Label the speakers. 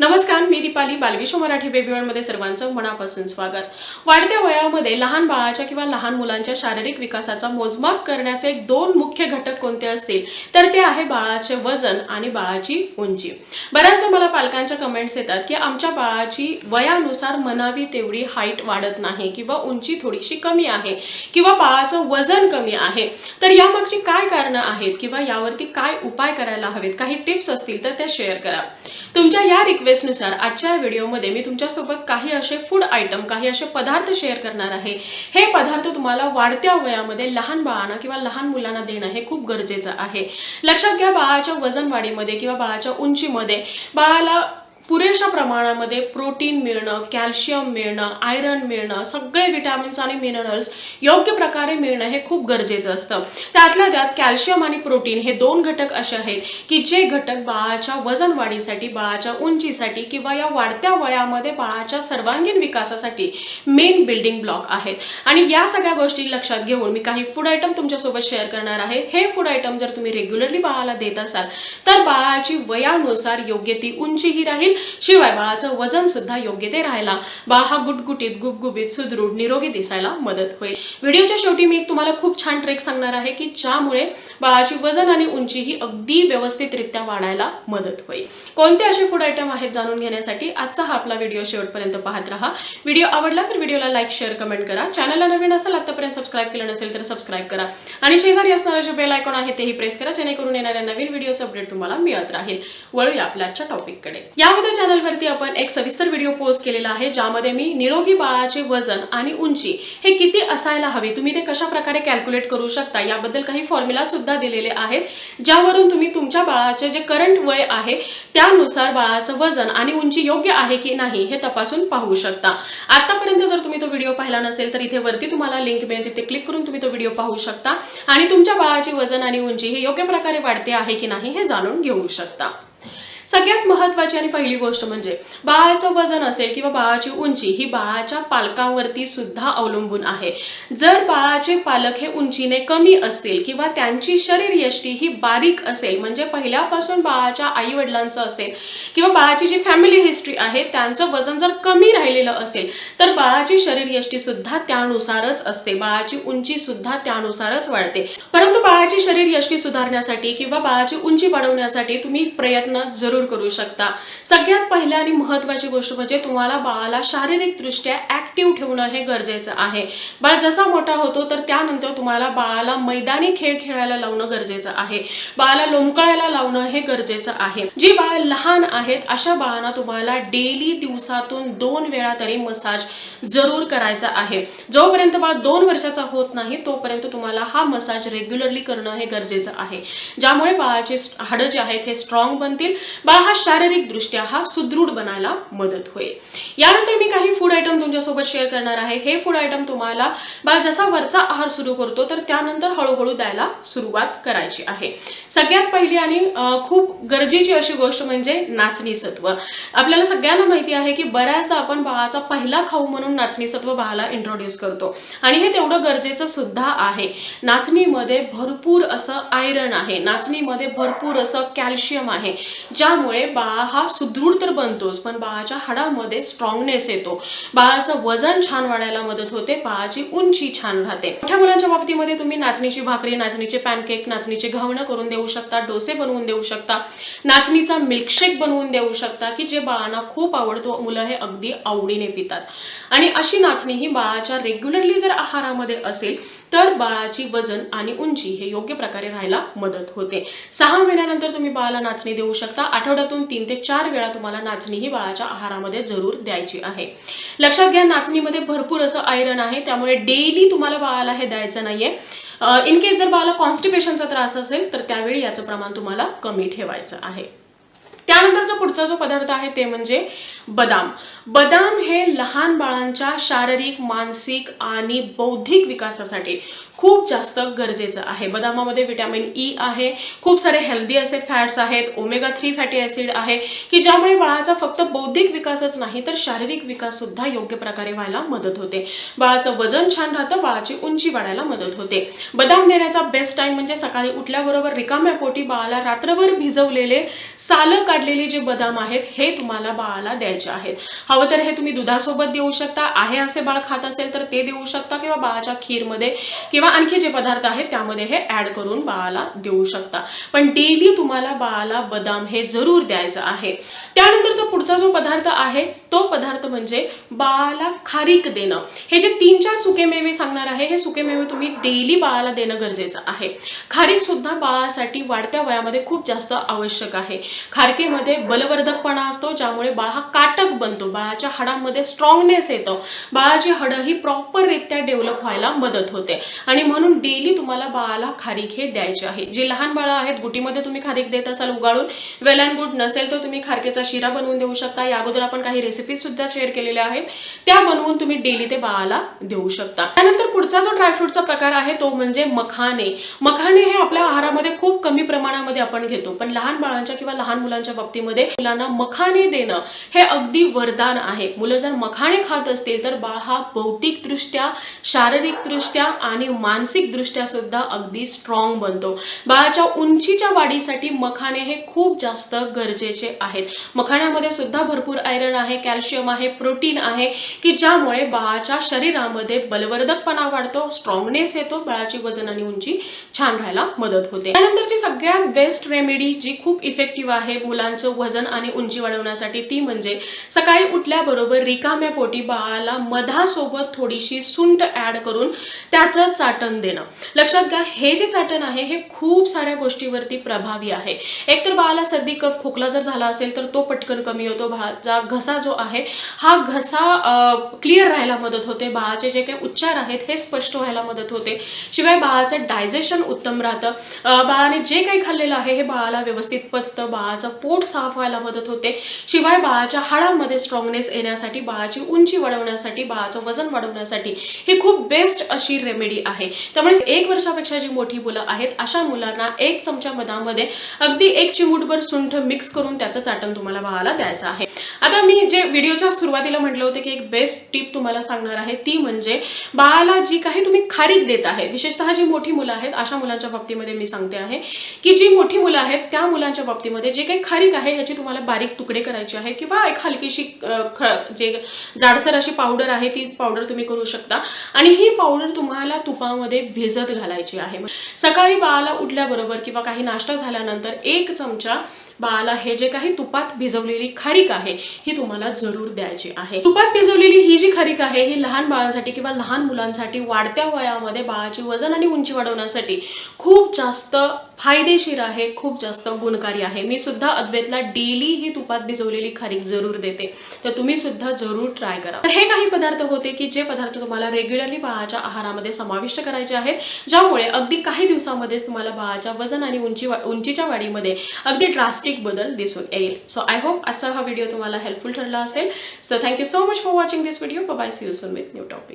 Speaker 1: नमस्कार मी दीपाली बालविश्व मराठी बेबी सर्वांचं मनापासून स्वागत. वाढत्या वयामध्ये लहान बाळाच्या किंवा लहान मुलांच्या शारीरिक विकासाचा मोजमाप करण्याचे दोन मुख्य घटक कोणते असतील? तर ते आहे बाळाचे वजन आणि बाळाची उंची. बऱ्याचदा मला पालकांच्या कमेंट्स येतात की आमच्या बाळाची वयानुसार मनावी तेवढी हाईट वाढत नाही किंवा उंची थोडीशी कमी आहे किंवा बाळाचं वजन कमी आहे. तर यामागची काय कारणं आहेत किंवा यावरती काय उपाय करायला हवेत? काही टिप्स असतील तर त्या शेअर करा. तुमच्या या रिक्वेस्टनुसार आजच्या या व्हिडिओमध्ये मी तुमच्यासोबत काही असे फूड आयटम काही असे पदार्थ शेअर करणार आहे. हे पदार्थ तुम्हाला वाढत्या वयामध्ये लहान बाळांना किंवा लहान मुलांना देणं हे खूप गरजेचं आहे. लक्षात घ्या बाळाच्या वजनवाढीमध्ये किंवा बाळाच्या उंचीमध्ये बाळाला पुरेशा प्रमाणामध्ये प्रोटीन मिळणं कॅल्शियम मिळणं आयरन मिळणं सगळे विटॅमिन्स आणि मिनरल्स योग्य प्रकारे मिळणं हे खूप गरजेचं असतं. त्यातल्या त्यात कॅल्शियम आणि प्रोटीन हे दोन घटक असे आहेत की जे घटक बाळाच्या वजन वाढीसाठी बाळाच्या उंचीसाठी किंवा या वाढत्या वयामध्ये बाळाच्या सर्वांगीण विकासासाठी मेन बिल्डिंग ब्लॉक आहेत. आणि या सगळ्या गोष्टी लक्षात घेऊन मी काही फूड आयटम तुमच्यासोबत शेअर करणार आहे. हे फूड आयटम जर तुम्ही रेग्युलरली बाळाला देत असाल तर बाळाची वयानुसार योग्य ती उंचीही राहील शिवाय बाळाचं वजन सुद्धा योग्य ते राहायला. बाळ हा गुटगुटीत गुबगुबीत सुदृढ निरोगी दिसायला मदत होईल. व्हिडिओच्या शेवटी मी तुम्हाला खूप छान ट्रेक सांगणार आहे की ज्यामुळे बाळाची वजन आणि उंची ही अगदी व्यवस्थितरित्या वाढायला मदत होईल. कोणते असे फूड आयटम आहेत जाणून घेण्यासाठी आजचा हा आपला व्हिडिओ शेवटपर्यंत पाहत राहा. व्हिडिओ आवडला तर व्हिडिओला लाईक शेअर कमेंट करा. चॅनलला नवीन असेल आतापर्यंत सबस्क्राईब केलं नसेल तर सबस्क्राईब करा. आणि शेजारी असणारं जे बेल आयकॉन आहे तेही प्रेस करा जेणेकरून येणाऱ्या नवीन व्हिडिओचं अपडेट तुम्हाला मिळत राहील. वळूया आपल्या आजच्या टॉपिककडे या अगोदर चॅनलवरती आपण एक सविस्तर व्हिडिओ पोस्ट केलेला आहे ज्यामध्ये मी निरोगी बाळाचे वजन आणि उंची हे किती असायला हवी तुम्ही ते कशा प्रकारे कॅल्क्युलेट करू शकता याबद्दल काही फॉर्म्युला सुद्धा दिलेले आहेत ज्यावरून तुम्ही तुमच्या बाळाचे जे करंट वय आहे त्यानुसार बाळाचं वजन आणि उंची योग्य आहे की नाही हे तपासून पाहू शकता. आतापर्यंत जर तुम्ही तो व्हिडिओ पाहिला नसेल तर इथे वरती तुम्हाला लिंक मिळेल तिथे क्लिक करून तुम्ही तो व्हिडिओ पाहू शकता आणि तुमच्या बाळाचे वजन आणि उंची हे योग्य प्रकारे वाढते आहे की नाही हे जाणून घेऊ शकता. सगळ्यात महत्वाची आणि पहिली गोष्ट म्हणजे बाळाचं वजन असेल किंवा बाळाची उंची ही बाळाच्या पालकांवरती सुद्धा अवलंबून आहे. जर बाळाचे पालक हे उंचीने कमी असतील किंवा त्यांची शरीर यष्टी ही बारीक असेल म्हणजे पहिल्यापासून बाळाच्या आई वडिलांचं असेल किंवा बाळाची जी फॅमिली हिस्ट्री आहे त्यांचं वजन जर कमी राहिलेलं असेल तर बाळाची शरीर यष्टी सुद्धा त्यानुसारच असते. बाळाची उंची सुद्धा त्यानुसारच वाढते. परंतु बाळाची शरीर यष्टी सुधारण्यासाठी किंवा बाळाची उंची वाढवण्यासाठी तुम्ही प्रयत्न जरूर करू शकता. सगळ्यात पहिल्या आणि महत्वाची गोष्ट म्हणजे तुम्हाला बाळाला शारीरिकदृष्ट्या ऍक्टिव्ह ठेवणं हे गरजेचं आहे. बाळ जसा मोठा होतो तर त्यानंतर तुम्हाला बाळाला मैदानी खेळ खेळायला लावणं गरजेचं आहे. बाळाला लोंबकळायला लावणं हे गरजेचं आहे. जी बाळ लहान आहेत अशा बाळांना तुम्हाला डेली दिवसातून दोन वेळा तरी मसाज जरूर करायचा आहे. जोपर्यंत बाळ दोन वर्षाचा होत नाही तोपर्यंत तुम्हाला हा मसाज रेग्युलरली करणं हे गरजेचं आहे. ज्यामुळे बाळाचे हाडं जे आहेत हे स्ट्रॉंग बनतील. बाळ हा शारीरिक दृष्ट्या हा सुदृढ बनायला मदत होईल. यानंतर मी काही फूड आयटम तुमच्यासोबत शेअर करणार आहे. हे फूड आयटम तुम्हाला बाळ जसा वरचा आहार सुरू करतो तर त्यानंतर हळूहळू द्यायला सुरुवात करायची आहे. सगळ्यात पहिली आणि खूप गरजेची अशी गोष्ट म्हणजे नाचणी सत्व आपल्याला सगळ्यांना माहिती आहे की बऱ्याचदा आपण बाळाचा पहिला खाऊ म्हणून नाचणी सत्व बाळाला इंट्रोड्यूस करतो. आणि हे तेवढं गरजेचं सुद्धा आहे. नाचणीमध्ये भरपूर असं आयरन आहे. नाचणीमध्ये भरपूर असं कॅल्शियम आहे. ज्या ज्यामुळे बाळा हा सुदृढ तर बनतोच पण बाळाच्या हाडामध्ये स्ट्रॉंगनेस येतो. बाळाचं वजन छान वाढायला मदत होते बाळाची उंची छान राहते. मोठ्या मुलांच्या बाबतीमध्ये तुम्ही नाचणीची भाकरी नाचणीचे पॅनकेक नाचणीचे घावणं करून देऊ शकता डोसे बनवून देऊ शकता नाचणीचा मिल्कशेक बनवून देऊ शकता की जे बाळांना खूप आवडतो मुलं हे अगदी आवडीने पितात. आणि अशी नाचणी ही बाळाच्या रेग्युलरली जर आहारामध्ये असेल तर बाळाची वजन आणि उंची हे योग्य प्रकारे राहायला मदत होते. सहा महिन्यानंतर तुम्ही बाळाला नाचणी देऊ शकता आठवड्यातून तीन ते चार वेळा तुम्हाला नाचणी ही बाळाच्या आहारामध्ये जरूर द्यायची आहे. लक्षात घ्या नाचणीमध्ये भरपूर असं आयरन आहे त्यामुळे डेली तुम्हाला बाळाला हे द्यायचं नाहीये. इन केस जर बाळाला कॉन्स्टिपेशनचा त्रास असेल तर त्यावेळी याचं प्रमाण तुम्हाला कमी ठेवायचं आहे. त्यानंतरचा पुढचा जो पदार्थ आहे ते म्हणजे बदाम. बदाम हे लहान बाळांच्या शारीरिक मानसिक आणि बौद्धिक विकासासाठी खूप जास्त गरजेचं आहे. बदामामध्ये विटॅमिन ई e आहे. खूप सारे हेल्दी असे फॅट्स आहेत. ओमेगा थ्री फॅटी ॲसिड आहे. की ज्यामुळे बाळाचा फक्त बौद्धिक विकासच नाही तर शारीरिक विकास सुद्धा योग्य प्रकारे व्हायला मदत होते. बाळाचं वजन छान राहतं बाळाची उंची वाढायला मदत होते. बदाम देण्याचा बेस्ट टाइम म्हणजे सकाळी उठल्याबरोबर रिकाम्या पोटी बाळाला रात्रभर भिजवलेले सालं काढलेले जे बदाम आहेत हे तुम्हाला बाळाला द्यायचे आहेत. हवं तर हे तुम्ही दुधासोबत देऊ शकता. आहे असे बाळ खात असेल तर ते देऊ शकता किंवा बाळाच्या खीरमध्ये किंवा आणखी जे पदार्थ आहेत त्यामध्ये हे ॲड करून बाळाला देऊ शकता. पण डेली तुम्हाला बाळाला बदाम हे जरूर द्यायचं आहे. त्यानंतरचा पुढचा जो पदार्थ आहे तो पदार्थ म्हणजे बाळाला खारीक देणं. हे जे तीन चार सुकेमेवे सांगणार आहे हे सुकेमेवे तुम्ही डेली बाळाला देणं गरजेचं आहे. खारीक सुद्धा बाळासाठी वाढत्या वयामध्ये खूप जास्त आवश्यक आहे. खारकेमध्ये बलवर्धकपणा असतो ज्यामुळे बाळ हा काटक बनतो. बाळाच्या हाडांमध्ये स्ट्रॉंगनेस येतो. बाळाची हडं ही प्रॉपररित्या डेव्हलप व्हायला मदत होते. आणि म्हणून डेली तुम्हाला बाळाला खारीक हे द्यायचे आहे. जी लहान बाळं आहेत गुटीमध्ये तुम्ही खारीक देत असाल उगाळून वेल अँड गुड नसेल तर तुम्ही खारकेचा शिरा बनवून देऊ शकता. या अगोदर आपण काही रेसिपी सुद्धा शेअर केलेल्या आहेत. त्या बनवून तुम्ही डेली ते बाळाला देऊ शकता. त्यानंतर पुढचा जो ड्रायफ्रूटचा प्रकार आहे तो म्हणजे मखाने मखाने हे आपल्या आहारामध्ये खूप कमी प्रमाणामध्ये आपण घेतो. पण लहान बाळांच्या किंवा लहान मुलांच्या बाबतीमध्ये मुलांना मखाने देणं हे अगदी वरदान आहे. मुलं जर मखाणे खात असतील तर बाळ हा भौतिकदृष्ट्या शारीरिकदृष्ट्या आणि मानसिकदृष्ट्या सुद्धा अगदी स्ट्रॉंग बनतो. बाळाच्या उंचीच्या वाढीसाठी मखाणे हे खूप जास्त गरजेचे आहेत. मखाण्यामध्ये सुद्धा भरपूर आयरन आहे कॅल्शियम आहे प्रोटीन आहे की ज्यामुळे बाळाच्या शरीरामध्ये बलवर्धकपणा वाढतो स्ट्रॉंगनेस येतो बाळाची वजन आणि उंची छान राहायला मदत होते. त्यानंतरची सगळ्यात बेस्ट रेमेडी जी खूप इफेक्टिव्ह आहे मुलांचं वजन आणि उंची वाढवण्यासाठी ती म्हणजे सकाळी उठल्याबरोबर रिकाम्या पोटी बाळाला मधासोबत थोडीशी सुंट ऍड करून त्याचं चाट चाटण देणं. लक्षात घ्या हे जे चाटण आहे हे खूप साऱ्या गोष्टीवरती प्रभावी आहे. एकतर बाळाला सर्दी कफ खोकला जर झाला असेल तर तो पटकन कमी होतो. बाळाचा घसा जो आहे हा घसा क्लिअर राहायला मदत होते. बाळाचे जे काही उच्चार आहेत हे स्पष्ट व्हायला मदत होते. शिवाय बाळाचं डायजेशन उत्तम राहतं. बाळाने जे काही खाल्लेलं आहे हे बाळाला व्यवस्थित पचतं. बाळाचं पोट साफ व्हायला मदत होते. शिवाय बाळाच्या हाडांमध्ये स्ट्रॉंगनेस येण्यासाठी बाळाची उंची वाढवण्यासाठी बाळाचं वजन वाढवण्यासाठी ही खूप बेस्ट अशी रेमेडी आहे. त्यामुळे एक वर्षापेक्षा जी मोठी मुलं आहेत अशा मुलांना एक चमचा मधामध्ये अगदी एक चिमूटभर सुंठ मिक्स करून त्याचं चाटण तुम्हाला बाळाला द्यायचं आहे. आता मी जे व्हिडिओच्या सुरुवातीला म्हटलं होतं की एक बेस्ट टिप तुम्हाला सांगणार आहे ती म्हणजे बाळाला जी काही तुम्ही खारीक देत आहे विशेषतः जी मोठी मुलं आहेत अशा मुलांच्या बाबतीमध्ये मी सांगते आहे की जी मोठी मुलं आहेत त्या मुलांच्या बाबतीमध्ये जे काही खारीक आहे याची तुम्हाला बारीक तुकडे करायचे आहे किंवा एक हलकीशी ख जे जाडसर अशी पावडर आहे ती पावडर तुम्ही करू शकता. आणि ही पावडर तुम्हाला तुपामध्ये भिजत घालायची आहे. सकाळी बाळाला उठल्याबरोबर किंवा काही नाश्ता झाल्यानंतर एक चमचा बाळाला हे जे काही तुपात भिजवलेली खारीक आहे ही तुम्हाला जरूर द्यायची आहे. तुपात भिजवलेली ही जी खारीक आहे ही लहान बाळांसाठी किंवा लहान मुलांसाठी वाढत्या वयामध्ये बाळाची वजन आणि उंची वाढवण्यासाठी खूप जास्त फायदेशीर आहे खूप जास्त गुणकारी आहे. मी सुद्धा अद्वैतला डेली ही तुपात भिजवलेली खारीक जरूर देते. तर तुम्ही सुद्धा जरूर ट्राय करा. तर हे काही पदार्थ होते की जे पदार्थ तुम्हाला रेग्युलरली बाळाच्या आहारामध्ये समाविष्ट करायचे आहेत ज्यामुळे अगदी काही दिवसामध्येच तुम्हाला बाळाच्या वजन आणि उंची वा- उंचीच्या वाढीमध्ये अगदी ड्रास्टिक बदल दिसून येईल. सो आय होप आजचा हा व्हिडिओ तुम्हाला हेल्पफुल ठरला असेल. So thank you so much for watching this video bye see you soon with new topic